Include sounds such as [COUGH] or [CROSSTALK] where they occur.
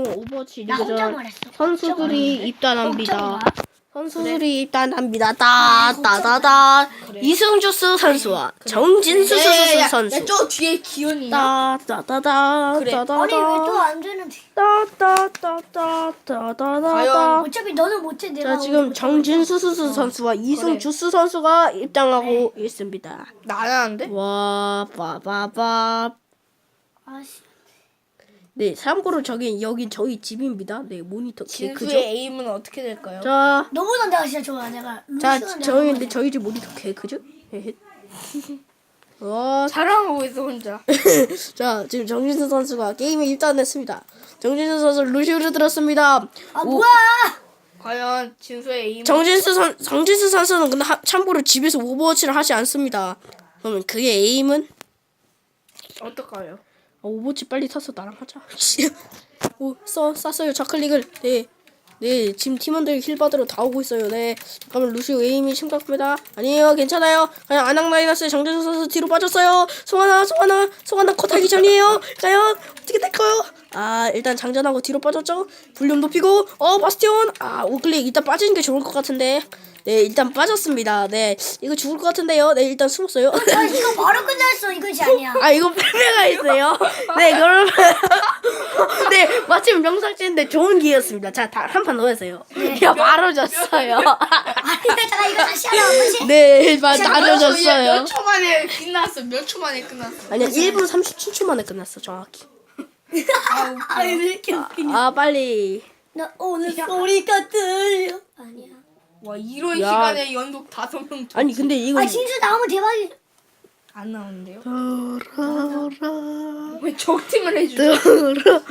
오버워치 나 혼자 리그전 말했어. 선수들이 입단합니다. 선수들이 입단합니다. 따따다다 이승주스 선수와 정진수 야, 선수. 야, 저 뒤에 기현이야. 따따다다 그래. 아니 왜 또 따다다 안 되는데? 따따따따따따다. 과연 어차피 너는 못해 내가. 자 지금 정진수 선수와 이승주스 선수가 입장하고 있습니다. 나안 하는데? 와 빠바바. 아씨. 네 참고로 저기 여기 저희 집입니다. 네 모니터 개 크죠? 진수의 에임은 어떻게 될까요? 자 너보다 내가 진짜 좋아 내가. 자, 내가 저희 너무 근데 저희 집 모니터 개 크죠? 헤헤. [LAUGHS] 와, 자랑하고 있어 혼자. [LAUGHS] 자 지금 정진수 선수가 게임에 입단했습니다. 정진수 선수 루시우를 들었습니다. 아 오, 뭐야? 과연 진수의 에임. 정진수 선 정진수 선수는 근데 하, 참고로 집에서 오버워치를 하지 않습니다. 그러면 그의 에임은 어떨까요? 어, 오버워치 빨리 타서 나랑 하자. [LAUGHS] 오, 써 쌌어요 좌클릭을. 네. 네, 지금 팀원들 힐 받으러 다 오고 있어요. 네. 잠깐만 루시오 에임이 심각합니다. 아니에요, 괜찮아요. 그냥 아낙 마이너스 정재수 선수 뒤로 빠졌어요. 송하나, 송하나, 송하나 컷하기 전이에요. 과연 어떻게 될까요? 아, 일단 장전하고 뒤로 빠졌죠. 볼륨 높이고, 어, 바스티온. 아, 오클릭 일단 빠지는 게 좋을 것 같은데. 네, 일단 빠졌습니다. 네, 이거 죽을 것 같은데요. 네, 일단 숨었어요. 아 [LAUGHS] 이거 바로 끝났어 이것이 아니야. 아 이거 패배가 있어요. 네 그러면 [LAUGHS] 네 마침 명상치인데 좋은 기회였습니다. 자한판 넣으세요. 야 바로 졌어요. [LAUGHS] 아니 잠깐 이거 다시 하라. 네 마- 바로 졌어요. 몇 초 만에 끝났어. 몇 초 만에 끝났어. 아니야 1분 37초 만에 끝났어 정확히. 아 왜 이렇게 웃기냐? 아 빨리. 나 오늘 소리가 들려. 아니야. 와 이런 야. 시간에 연속 다섯 명. 아니 근데 이거 아 진수 나오면 대박이. 안 나오는데요? 돌아라 왜 적팀을 해주죠? 돌아